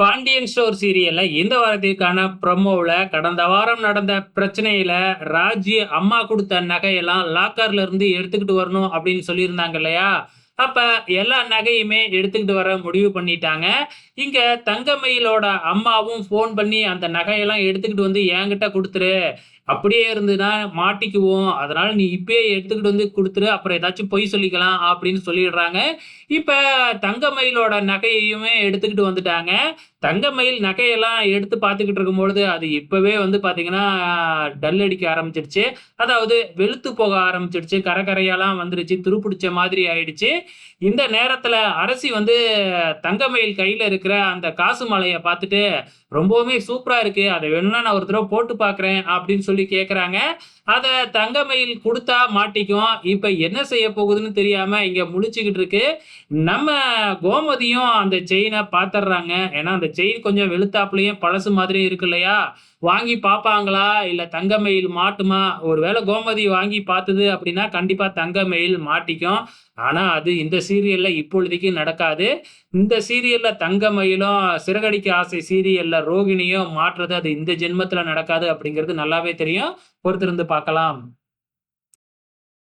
Pandian store சீரியல்ல இந்த வாரத்திற்கான ப்ரொமோவில் கடந்த வாரம் நடந்த பிரச்சனையில ராஜி அம்மா கொடுத்த நகையெல்லாம் லாக்கர்ல இருந்து எடுத்துக்கிட்டு வரணும் அப்படின்னு சொல்லியிருந்தாங்க இல்லையா? அப்ப எல்லா நகையுமே எடுத்துக்கிட்டு வர முடிவு பண்ணிட்டாங்க. இங்க தங்கமயிலோட அம்மாவும் ஃபோன் பண்ணி அந்த நகையெல்லாம் எடுத்துக்கிட்டு வந்து என்கிட்ட கொடுத்துரு. அப்படியே இருந்துன்னா மாட்டிக்குவோம். அதனால நீ இப்பயே எடுத்துக்கிட்டு வந்து கொடுத்துரு. அப்புறம் ஏதாச்சும் பொய் சொல்லிக்கலாம் அப்படின்னு சொல்லிடுறாங்க. இப்போ தங்கமயிலோட நகையையுமே எடுத்துக்கிட்டு வந்துட்டாங்க. தங்கமயில் நகையெல்லாம் எடுத்து பார்த்துக்கிட்டு இருக்கும்பொழுது அது இப்போவே வந்து பார்த்தீங்கன்னா டல் அடிக்க ஆரம்பிச்சிடுச்சு அதாவது வெளுத்து போக ஆரம்பிச்சிடுச்சு கரகரையெல்லாம் வந்துருச்சு. துருப்பிடிச்ச மாதிரி ஆயிடுச்சு. இந்த நேரத்தில் அரசி வந்து தங்கமயில் கையில் இருக்கிற அந்த காசு மலையை பார்த்துட்டு ரொம்பவுமே சூப்பராக இருக்குது அதை வேணும்னா நான் ஒரு தடவை போட்டு பார்க்குறேன். அப்படின்னு சொல்லி கேக்குறாங்க. அதை தங்கமயில் கொடுத்தா மாட்டிக்கும். இப்ப என்ன செய்ய போகுதுன்னு தெரியாம இங்க முழிச்சுக்கிட்டு இருக்கு. நம்ம கோமதியும் அந்த செயினை பார்த்துடுறாங்க ஏன்னா அந்த செயின் கொஞ்சம் வெளுத்தாப்புலயும் பழசு மாதிரி இருக்கு இல்லையா? வாங்கி பார்ப்பாங்களா இல்ல தங்கமயில் மாட்டுமா? ஒருவேளை கோமதி வாங்கி பார்த்தது அப்படின்னா கண்டிப்பா தங்கமயில் மாட்டிக்கும். ஆனால் அது இந்த சீரியலில் இப்பொழுதைக்கு நடக்காது. இந்த சீரியலில் தங்க மயிலும் சிறகடிக்க ஆசை சீரியலில் ரோகிணியும் மாற்றுறது அது இந்த ஜென்மத்தில் நடக்காது அப்படிங்கிறது நல்லாவே தெரியும். பொறுத்திருந்து பார்க்கலாம்.